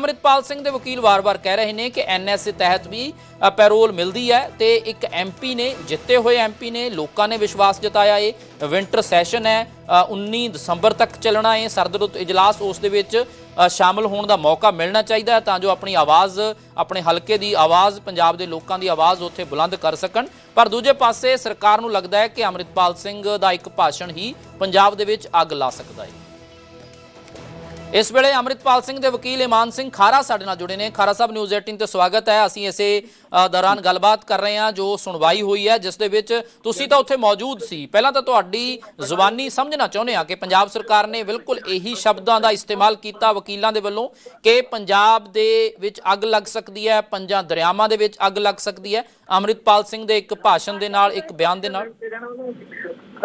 ਅਮਰਿਤਪਾਲ ਸਿੰਘ ਦੇ ਵਕੀਲ ਵਾਰ-ਵਾਰ ਕਹਿ ਰਹੇ ਨੇ ਕਿ ਐਨਐਸਏ ਤਹਿਤ ਵੀ ਪੈਰੋਲ ਮਿਲਦੀ ਹੈ ਤੇ ਇੱਕ ਐਮਪੀ ਨੇ ਜਿੱਤੇ ਹੋਏ ਐਮਪੀ ਨੇ ਲੋਕਾਂ ਨੇ ਵਿਸ਼ਵਾਸ ਜਤਾਇਆ ਏ। ਵਿੰਟਰ ਸੈਸ਼ਨ ਹੈ ਅ, 19 ਦਸੰਬਰ ਤੱਕ ਚੱਲਣਾ ਏ। ਸਰਦਰੁੱਤ ਇਜਲਾਸ ਉਸ ਦੇ ਵਿੱਚ ਅ, ਸ਼ਾਮਲ ਹੋਣ ਦਾ ਮੌਕਾ ਮਿਲਣਾ ਚਾਹੀਦਾ ਹੈ ਤਾਂ ਜੋ ਆਪਣੀ ਆਵਾਜ਼ ਆਪਣੇ ਹਲਕੇ ਦੀ ਆਵਾਜ਼ ਪੰਜਾਬ ਦੇ ਲੋਕਾਂ ਦੀ ਆਵਾਜ਼ ਉੱਥੇ ਬੁਲੰਦ ਕਰ ਸਕਣ। ਪਰ ਦੂਜੇ ਪਾਸੇ ਸਰਕਾਰ ਨੂੰ ਲੱਗਦਾ ਹੈ ਕਿ ਅਮਰਿਤਪਾਲ ਸਿੰਘ ਦਾ ਇੱਕ ਭਾਸ਼ਣ ਹੀ ਪੰਜਾਬ ਦੇ ਵਿੱਚ ਅੱਗ ਲਾ ਸਕਦਾ ਹੈ ਇਸ ਵੇਲੇ ਅਮਰਿਤਪਾਲ ਸਿੰਘ ਦੇ ਵਕੀਲ ਇਮਾਨ ਸਿੰਘ ਖਾਰਾ ਸਾਡੇ ਨਾਲ ਜੁੜੇ ਨੇ। ਖਾਰਾ ਸਾਹਿਬ ਨਿਊਜ਼ 18 ਤੇ ਸਵਾਗਤ ਹੈ। ਅਸੀਂ ਇਸੇ ਦੌਰਾਨ ਗੱਲਬਾਤ ਕਰ ਰਹੇ ਹਾਂ ਜੋ ਸੁਣਵਾਈ ਹੋਈ ਹੈ, ਜਿਸ ਦੇ ਵਿੱਚ ਤੁਸੀਂ ਤਾਂ ਉੱਥੇ ਮੌਜੂਦ ਸੀ। ਪਹਿਲਾਂ ਤਾਂ ਤੁਹਾਡੀ ਜ਼ੁਬਾਨੀ ਸਮਝਣਾ ਚਾਹੁੰਦੇ ਹਾਂ ਕਿ ਪੰਜਾਬ ਸਰਕਾਰ ਨੇ ਬਿਲਕੁਲ ਇਹੀ ਸ਼ਬਦਾਂ ਦਾ ਇਸਤੇਮਾਲ ਕੀਤਾ ਵਕੀਲਾਂ ਦੇ ਵੱਲੋਂ ਕਿ ਪੰਜਾਬ ਦੇ ਵਿੱਚ ਅੱਗ ਲੱਗ ਸਕਦੀ ਹੈ, ਪੰਜਾਂ ਦਰਿਆਵਾਂ ਦੇ ਵਿੱਚ ਅੱਗ ਲੱਗ ਸਕਦੀ ਹੈ। ਅਮਰਿਤਪਾਲ ਸਿੰਘ ਦੇ ਇੱਕ ਭਾਸ਼ਣ ਦੇ ਨਾਲ, ਇੱਕ ਬਿਆਨ ਦੇ ਨਾਲ।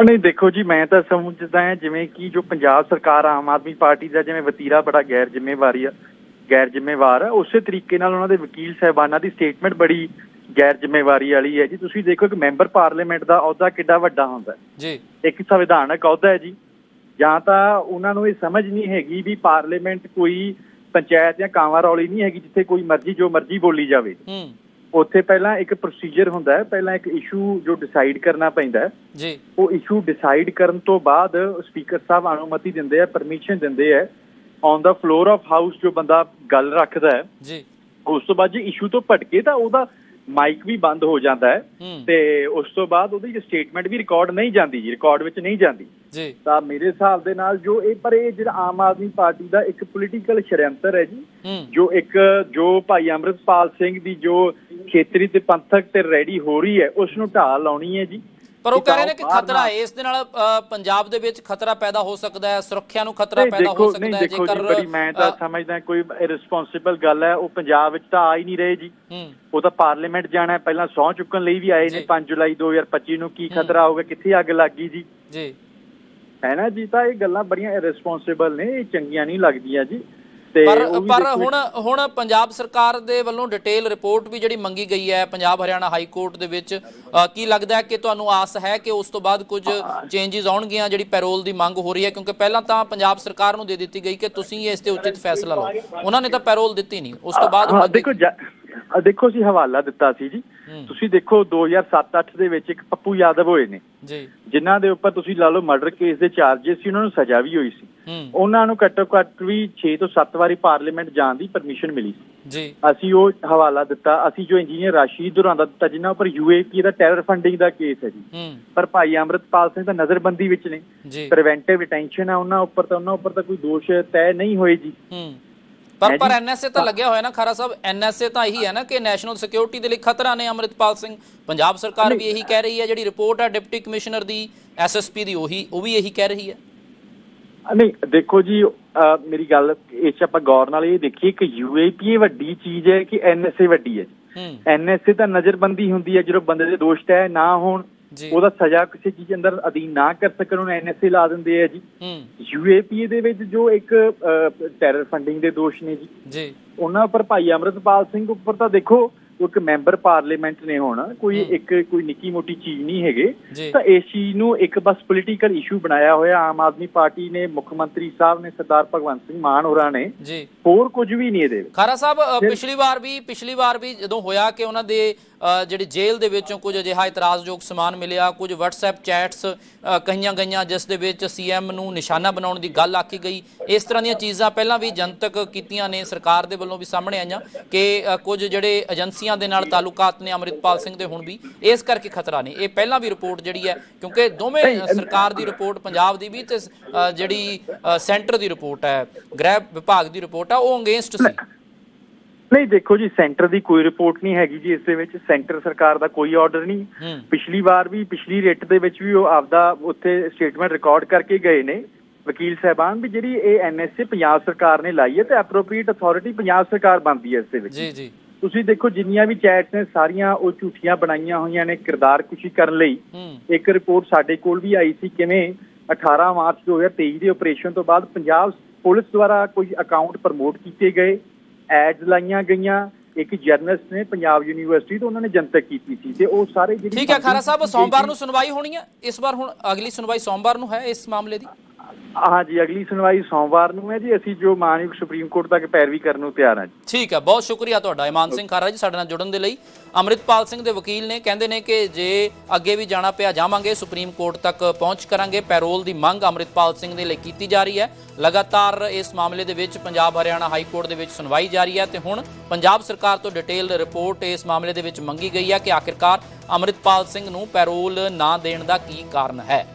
ਨਹੀਂ ਦੇਖੋ ਜੀ ਮੈਂ ਤਾਂ ਸਮਝਦਾ ਹਾਂ ਜਿਵੇਂ ਕਿ ਜੋ ਪੰਜਾਬ ਸਰਕਾਰ ਆਮ ਆਦਮੀ ਪਾਰਟੀ ਦਾ ਜਿਵੇਂ ਵਤੀਰਾ ਬੜਾ ਗੈਰ ਜ਼ਿੰਮੇਵਾਰੀ ਆ ਗੈਰ ਜ਼ਿੰਮੇਵਾਰ ਆ ਉਸੇ ਤਰੀਕੇ ਨਾਲ ਉਹਨਾਂ ਦੇ ਵਕੀਲ ਸਾਹਿਬਾਨਾਂ ਦੀ ਸਟੇਟਮੈਂਟ ਬੜੀ ਗੈਰ ਜ਼ਿੰਮੇਵਾਰੀ ਵਾਲੀ ਹੈ ਜੀ। ਤੁਸੀਂ ਦੇਖੋ ਕਿ ਮੈਂਬਰ ਪਾਰਲੀਮੈਂਟ ਦਾ ਅਹੁਦਾ ਕਿੱਡਾ ਵੱਡਾ ਹੁੰਦਾ ਹੈ। ਜੀ। ਇੱਕ ਸੰਵਿਧਾਨਕ ਅਹੁਦਾ ਹੈ ਜੀ। ਜਾਂ ਤਾਂ ਉਹਨਾਂ ਨੂੰ ਇਹ ਸਮਝ ਨਹੀਂ ਹੈਗੀ ਵੀ ਪਾਰਲੀਮੈਂਟ ਕੋਈ ਪੰਚਾਇਤ ਜਾਂ ਕਾਂਵਾਂ ਰੌਲੀ ਨਹੀਂ ਹੈਗੀ ਜਿੱਥੇ ਕੋਈ ਮਰਜ਼ੀ ਜੋ ਮਰਜ਼ੀ ਬੋਲੀ ਜਾਵੇ। ਹੂੰ। ਉੱਥੇ ਪਹਿਲਾਂ ਇੱਕ ਪ੍ਰੋਸੀਜਰ ਹੁੰਦਾ ਹੈ ਪਹਿਲਾਂ ਇੱਕ ਇਸ਼ੂ ਜੋ ਡਿਸਾਈਡ ਕਰਨਾ ਪੈਂਦਾ ਹੈ ਜੀ। ਉਹ ਇਸ਼ੂ ਡਿਸਾਈਡ ਕਰਨ ਤੋਂ ਬਾਅਦ ਸਪੀਕਰ ਸਾਹਿਬ ਅਨੁਮਤੀ ਦਿੰਦੇ ਆ ਪਰਮਿਸ਼ਨ ਦਿੰਦੇ ਆ on the floor of house ਜੋ ਬੰਦਾ ਗੱਲ ਰੱਖਦਾ ਹੈ ਜੀ। ਉਸ ਤੋਂ ਬਾਅਦ ਜੇ ਇਸ਼ੂ ਤੋਂ ਭਟਕੇ ਤਾਂ ਉਹਦਾ ਮਾਈਕ ਵੀ ਬੰਦ ਹੋ ਜਾਂਦਾ ਹੈ ਤੇ ਉਸ ਤੋਂ ਬਾਅਦ ਉਹਦੀ ਸਟੇਟਮੈਂਟ ਵੀ ਰਿਕਾਰਡ ਨਹੀਂ ਜਾਂਦੀ ਜੀ ਰਿਕਾਰਡ ਵਿੱਚ ਨਹੀਂ ਜਾਂਦੀ। ਜੀ। ਤਾਂ ਮੇਰੇ ਹਿਸਾਬ ਦੇ ਨਾਲ ਜੋ ਇਹ ਪਰ ਇਹ ਜਿਹੜਾ ਆਮ ਆਦਮੀ ਪਾਰਟੀ ਦਾ ਇੱਕ ਪੋਲੀਟੀਕਲ ਸ਼ਰਯੰਤਰ ਹੈ ਜੀ ਜੋ ਇੱਕ ਜੋ ਭਾਈ ਅੰਮ੍ਰਿਤਪਾਲ ਸਿੰਘ ਦੀ ਜੋ ਖੇਤਰੀ ਤੇ ਪੰਥਕ ਤੇ ਰੈਡੀ ਹੋ ਰਹੀ ਹੈ ਉਸ ਨੂੰ ਢਾਲ ਲਾਉਣੀ ਹੈ ਜੀ। ਪਰ ਉਹ ਕਹਿ ਰਹੇ ਨੇ ਕਿ ਖਤਰਾ ਇਸ ਦੇ ਨਾਲ ਪੰਜਾਬ ਦੇ ਵਿੱਚ ਖਤਰਾ ਪੈਦਾ ਹੋ ਸਕਦਾ ਹੈ ਸੁਰੱਖਿਆ ਨੂੰ ਖਤਰਾ ਪੈਦਾ ਹੋ ਸਕਦਾ ਹੈ ਜੇਕਰ ਬੜੀ ਮੈਂ ਤਾਂ ਸਮਝਦਾ ਕੋਈ ਇਰਰਿਸਪੌਂਸਿਬਲ ਗੱਲ ਹੈ ਉਹ ਪੰਜਾਬ ਵਿੱਚ ਤਾਂ ਆ ਹੀ ਨਹੀਂ ਰਹੇ ਜੀ। ਉਹ ਤਾਂ ਪਾਰਲੀਮੈਂਟ ਜਾਣਾ ਹੈ ਪਹਿਲਾਂ ਸਹੁੰ ਚੁੱਕਣ ਲਈ ਵੀ ਆਏ ਨੇ ਜੀ। 5 ਜੁਲਾਈ 2025 ਨੂੰ ਕੀ ਖਤਰਾ ਹੋਊਗਾ ਕਿੱਥੇ ਅੱਗ ਲੱਗ ਜੀ? ਜੀ। ਹੈ ਨਾ ਜੀ ਤਾਂ ਇਹ ਗੱਲਾਂ ਬੜੀਆਂ ਇਰਰਿਸਪੌਂਸਿਬਲ ਨੇ ਇਹ ਚੰਗੀਆਂ ਨਹੀਂ ਲੱਗਦੀਆਂ ਜੀ। ਤੇ ਪਰ ਪਰ ਹੁਣ ਹੁਣ ਪੰਜਾਬ ਸਰਕਾਰ ਦੇ ਵੱਲੋਂ ਡਿਟੇਲ ਰਿਪੋਰਟ ਵੀ ਜਿਹੜੀ ਮੰਗੀ ਗਈ ਹੈ ਪੰਜਾਬ ਹਰਿਆਣਾ ਹਾਈ ਕੋਰਟ ਦੇ ਵਿੱਚ ਕੀ ਲੱਗਦਾ ਹੈ ਕਿ ਤੁਹਾਨੂੰ ਆਸ ਹੈ ਕਿ ਉਸ ਤੋਂ ਬਾਅਦ ਕੁਝ ਚੇਂਜਸ ਆਉਣਗੀਆਂ ਜਿਹੜੀ ਪੈਰੋਲ ਦੀ ਮੰਗ ਹੋ ਰਹੀ ਹੈ? ਕਿਉਂਕਿ ਪਹਿਲਾਂ ਤਾਂ ਪੰਜਾਬ ਸਰਕਾਰ ਨੂੰ ਦੇ ਦਿੱਤੀ ਗਈ ਕਿ ਤੁਸੀਂ ਇਸ ਤੇ ਉਚਿਤ ਫੈਸਲਾ ਲਓ। ਉਹਨਾਂ ਨੇ ਤਾਂ ਪੈਰੋਲ ਦਿੱਤੀ ਨਹੀਂ। ਉਸ ਤੋਂ ਬਾਅਦ ਦੇਖੋ ਦੇਖੋ ਅਸੀਂ ਹਵਾਲਾ ਦਿੱਤਾ ਸੀ ਜੀ। ਤੁਸੀਂ ਦੇਖੋ 2007-8 ਦੇ ਵਿੱਚ ਇੱਕ ਪੱਪੂ ਯਾਦਵ ਹੋਏ ਨੇ। ਜੀ। ਜਿਨ੍ਹਾਂ ਦੇ ਉੱਪਰ ਤੁਸੀਂ ਲਾ ਲਓ ਮਰਡਰ ਕੇਸ ਦੇ ਚਾਰजेस ਸੀ ਉਹਨਾਂ ਨੂੰ ਸਜ਼ਾ ਵੀ ਹੋਈ ਸੀ। ਉਹਨਾਂ ਨੂੰ ਘੱਟੋ ਘੱਟ ਵੀ 6 ਤੋਂ 7 ਵਾਰੀ ਪਾਰਲੀਮੈਂਟ ਜਾਣ ਦੀ ਪਰਮਿਸ਼ਨ ਮਿਲੀ ਜੀ। ਅਸੀਂ ਉਹ ਹਵਾਲਾ ਦਿੱਤਾ ਅਸੀਂ ਜੋ ਇੰਜੀਨੀਅਰ ਰਾਸ਼ੀਦ ਦੁਰਾਂ ਦਾ ਦਿੱਤਾ ਜਿਨ੍ਹਾਂ ਉੱਪਰ ਯੂਏਪੀ ਦਾ ਟੈਰਰ ਫੰਡਿੰਗ ਦਾ ਕੇਸ ਹੈ ਜੀ। ਪਰ ਭਾਈ ਅੰਮ੍ਰਿਤਪਾਲ ਸਿੰਘ ਤਾਂ ਨਜ਼ਰਬੰਦੀ ਵਿੱਚ ਨੇ। ਪ੍ਰੀਵੈਂਟਿਵ ਡਿਟੈਂਸ਼ਨ ਹੈ ਉਹਨਾਂ ਉੱਪਰ ਤਾਂ ਉਹਨਾਂ ਉੱਪਰ ਤਾਂ ਕੋਈ ਦੋਸ਼ ਤੈਅ ਨਹੀਂ ਹੋਏ ਜੀ। ਪਰ ਪਰ। ਐਨਐਸਏ ਤਾਂ ਲੱਗਿਆ ਹੋਇਆ ਨਾ ਖਾਰਾ ਸਾਹਿਬ ਐਨਐਸਏ ਤਾਂ ਇਹੀ ਹੈ ਨਾ ਕਿ ਨੈਸ਼ਨਲ ਸਿਕਿਉਰਿਟੀ ਦੇ ਲਈ ਖਤਰਾ ਨੇ ਅਮਰਿਤਪਾਲ ਸਿੰਘ। ਪੰਜਾਬ ਸਰਕਾਰ ਵੀ ਇਹੀ ਕਹਿ ਰਹੀ ਹੈ ਜਿਹੜੀ ਰਿਪੋਰਟ ਹੈ ਡਿਪਟੀ ਕਮਿਸ਼ਨਰ ਦੀ ਐਸਐਸਪੀ ਦੀ ਉਹੀ ਉਹ ਵੀ ਇਹੀ ਕਹਿ ਰਹੀ ਹੈ। ਨਹੀਂ ਦੇਖੋ ਜੀ ਮੇਰੀ ਗੱਲ ਇਹ 'ਚ ਆਪਾਂ ਗੌਰ ਨਾਲ ਇਹ ਦੇਖੀਏ ਕਿ ਯੂਏਪੀ ਵੱਡੀ ਚੀਜ਼ ਹੈ ਕਿ ਐਨਐਸਏ ਵੱਡੀ ਹੈ ਐਨਐਸਏ ਤਾਂ ਨਜ਼ਰਬੰਦੀ ਹੁੰਦੀ ਹੈ ਜਦੋਂ ਬੰਦੇ ਦੇ ਦੋਸ਼ ਤੈਅ ਨਾ ਹੋਣ ਉਹਦਾ ਸਜ਼ਾ ਕਿਸੇ ਚੀਜ਼ ਅੰਦਰ ਅਧੀਨ ਨਾ ਕਰ ਸਕਣ ਉਹਨੂੰ ਐਨਐਸਏ ਲਾ ਦਿੰਦੇ ਆ ਜੀ। ਯੂਏਪੀਏ ਦੇ ਵਿੱਚ ਜੋ ਇੱਕ ਟੈਰਰ ਫੰਡਿੰਗ ਦੇ ਦੋਸ਼ ਨੇ ਜੀ। ਜੀ। ਉਹਨਾਂ ਉੱਪਰ ਭਾਈ ਅਮਰਤਪਾਲ ਸਿੰਘ ਉੱਪਰ ਤਾਂ ਦੇਖੋ ਇੱਕ ਮੈਂਬਰ ਪਾਰਲੀਮੈਂਟ ਨੇ ਹੋਣਾ ਕੋਈ। ਇੱਕ ਕੋਈ ਨਿੱਕੀ ਮੋਟੀ ਚੀਜ਼ ਨਹੀਂ ਹੈਗੇ। ਤਾਂ ਇਸ ਚੀਜ਼ ਨੂੰ ਇੱਕ ਬਸ ਪੋਲੀਟੀਕਲ ਇਸ਼ੂ ਬਣਾਇਆ ਹੋਇਆ ਆਮ ਆਦਮੀ ਪਾਰਟੀ ਨੇ ਮੁੱਖ ਮੰਤਰੀ ਸਾਹਿਬ ਨੇ ਸਰਦਾਰ ਭਗਵੰਤ ਸਿੰਘ ਮਾਨ ਹੋਰਾਂ ਨੇ। ਹੋਰ ਕੁਝ ਵੀ ਨਹੀਂ ਇਹਦੇ ਖਾਰਾ ਸਾਹਿਬ ਪਿਛਲੀ ਵਾਰ ਵੀ ਪਿਛਲੀ ਵਾਰ ਵੀ ਜਦੋਂ ਹੋਇਆ ਕਿ ਉਹਨਾਂ ਦੇ ਜਿਹੜੀ ਜੇਲ੍ਹ ਦੇ ਵਿੱਚੋਂ ਕੁਝ ਅਜਿਹਾ ਇਤਰਾਜ਼ਯੋਗ ਸਮਾਨ ਮਿਲਿਆ ਕੁਝ WhatsApp ਚੈਟਸ ਕਹੀਆਂ ਗਈਆਂ ਜਿਸ ਦੇ ਵਿੱਚ ਸੀਐਮ ਨੂੰ ਨਿਸ਼ਾਨਾ ਬਣਾਉਣ ਦੀ ਗੱਲ ਆਖੀ ਗਈ। ਇਸ ਤਰ੍ਹਾਂ ਦੀਆਂ ਚੀਜ਼ਾਂ ਪਹਿਲਾਂ ਵੀ ਜਨਤਕ ਕੀਤੀਆਂ ਨੇ ਸਰਕਾਰ ਦੇ ਵੱਲੋਂ ਵੀ ਸਾਹਮਣੇ ਆਈਆਂ ਕਿ ਕੁਝ ਜਿਹੜੇ ਏਜੰਸੀਆਂ ਦੇ ਨਾਲ ਤਾਲੁਕਾਤ ਨੇ ਅਮਰਿਤਪਾਲ ਸਿੰਘ ਦੇ ਹੁਣ ਵੀ ਇਸ ਕਰਕੇ ਖਤਰਾ ਨਹੀਂ ਇਹ ਪਹਿਲਾਂ ਵੀ ਰਿਪੋਰਟ ਜਿਹੜੀ ਹੈ ਕਿਉਂਕਿ ਦੋਵੇਂ ਸਰਕਾਰ ਦੀ ਰਿਪੋਰਟ ਪੰਜਾਬ ਦੀ ਵੀ ਤੇ ਜਿਹੜੀ ਸੈਂਟਰ ਦੀ ਰਿਪੋਰਟ ਹੈ ਗ੍ਰਹਿ ਵਿਭਾਗ ਦੀ ਰਿਪੋਰਟ ਆ ਉਹ ਅਗੇਂਸਟ ਸੀ। ਨਹੀਂ ਦੇਖੋ ਜੀ ਸੈਂਟਰ ਦੀ ਕੋਈ ਰਿਪੋਰਟ ਨਹੀਂ ਹੈਗੀ ਜੀ ਇਸ ਦੇ ਵਿੱਚ। ਸੈਂਟਰ ਸਰਕਾਰ ਦਾ ਕੋਈ ਆਰਡਰ ਨਹੀਂ। ਪਿਛਲੀ ਵਾਰ ਵੀ ਪਿਛਲੀ ਰਿਟ ਦੇ ਵਿੱਚ ਵੀ ਉਹ ਆਪਦਾ ਉੱਥੇ ਸਟੇਟਮੈਂਟ ਰਿਕਾਰਡ ਕਰਕੇ ਗਏ ਨੇ। ਵਕੀਲ ਸਾਹਿਬਾਨ ਵੀ ਜਿਹੜੀ ਇਹ ਐਨਐਸਏ ਪੰਜਾਬ ਸਰਕਾਰ ਨੇ ਲਾਈ ਹੈ ਤੇ ਐਪਰੋਪਰੀਏਟ ਅਥਾਰਟੀ ਪੰਜਾਬ ਸਰਕਾਰ ਬਣਦੀ ਹੈ ਇਸ ਦੇ ਵਿੱਚ। ਜੀ ਜੀ। ਤੁਸੀਂ ਦੇਖੋ ਜਿੰਨੀਆਂ ਵੀ ਚੈਟਸ ਨੇ ਸਾਰੀਆਂ ਉਹ ਝੂਠੀਆਂ ਬਣਾਈਆਂ ਹੋਈਆਂ ਨੇ ਕਿਰਦਾਰ ਕੁਸ਼ੀ ਕਰਨ ਲਈ। ਇੱਕ ਰਿਪੋਰਟ ਸਾਡੇ ਕੋਲ ਵੀ ਆਈ ਸੀ ਕਿਵੇਂ 18 ਮਾਰਚ 2023 ਦੇ ਆਪਰੇਸ਼ਨ ਤੋਂ ਬਾਅਦ ਪੰਜਾਬ ਪੁਲਿਸ ਦੁਆਰਾ ਕੁਝ ਅਕਾਊਂਟ ਪ੍ਰਮੋਟ ਕੀਤੇ ਗਏ ਐਡਸ ਲਾਈਆਂ ਗਈਆਂ ਇੱਕ ਜਰਨਲਿਸਟ ਨੇ ਪੰਜਾਬ ਯੂਨੀਵਰਸਿਟੀ ਤੋਂ ਉਹਨਾਂ ਨੇ ਜਨਤਕ ਕੀਤੀ ਸੀ ਤੇ ਉਹ ਸਾਰੇ ਜਿਹੜੀ ਠੀਕ ਹੈ ਖਾਰਾ ਸਾਹਿਬ ਸੋਮਵਾਰ ਨੂੰ ਸੁਣਵਾਈ ਹੋਣੀ ਹੈ। ਇਸ ਵਾਰ ਹੁਣ ਅਗਲੀ ਸੁਣਵਾਈ ਸੋਮਵਾਰ ਨੂੰ ਹੈ ਇਸ ਮਾਮਲੇ ਦੀ? ਹਾਂਜੀ, ਅਗਲੀ ਸੁਣਵਾਈ ਸੋਮਵਾਰ ਨੂੰ ਹੈ ਜੀ। ਅਸੀਂ ਜੋ ਮਾਨਯੋਗ ਸੁਪਰੀਮ ਕੋਰਟ ਤੱਕ ਪੈਰਵੀ ਕਰਨ ਨੂੰ ਤਿਆਰ ਹਾਂ ਜੀ। ਠੀਕ ਹੈ ਬਹੁਤ ਸ਼ੁਕਰੀਆ ਤੁਹਾਡਾ ਇਮਾਨ ਸਿੰਘ ਖਾਰਾ ਜੀ, ਸਾਡੇ ਨਾਲ ਜੁੜਨ ਦੇ ਲਈ। ਅੰਮ੍ਰਿਤਪਾਲ ਸਿੰਘ ਦੇ ਵਕੀਲ ਨੇ, ਕਹਿੰਦੇ ਨੇ ਕਿ ਜੇ ਅੱਗੇ ਵੀ ਜਾਣਾ ਪਿਆ, ਜਾਵਾਂਗੇ, ਸੁਪਰੀਮ ਕੋਰਟ ਤੱਕ ਪਹੁੰਚ ਕਰਾਂਗੇ। ਪੈਰੋਲ ਦੀ ਮੰਗ ਅੰਮ੍ਰਿਤਪਾਲ ਸਿੰਘ ਦੇ ਲਈ ਕੀਤੀ ਜਾ ਰਹੀ ਹੈ। ਲਗਾਤਾਰ ਇਸ ਮਾਮਲੇ ਦੇ ਵਿੱਚ ਪੰਜਾਬ ਹਰਿਆਣਾ ਹਾਈ ਕੋਰਟ ਦੇ ਵਿੱਚ ਸੁਣਵਾਈ ਜਾਰੀ ਹੈ ਤੇ ਹੁਣ ਪੰਜਾਬ ਸਰਕਾਰ ਤੋਂ ਡਿਟੇਲ ਰਿਪੋਰਟ ਇਸ ਮਾਮਲੇ ਦੇ ਵਿੱਚ ਮੰਗੀ ਗਈ ਹੈ ਕਿ ਆਖਿਰਕਾਰ ਅੰਮ੍ਰਿਤਪਾਲ ਸਿੰਘ ਨੂੰ ਪੈਰੋਲ ਨਾ ਦੇਣ ਦਾ ਕੀ ਕਾਰਨ ਹੈ।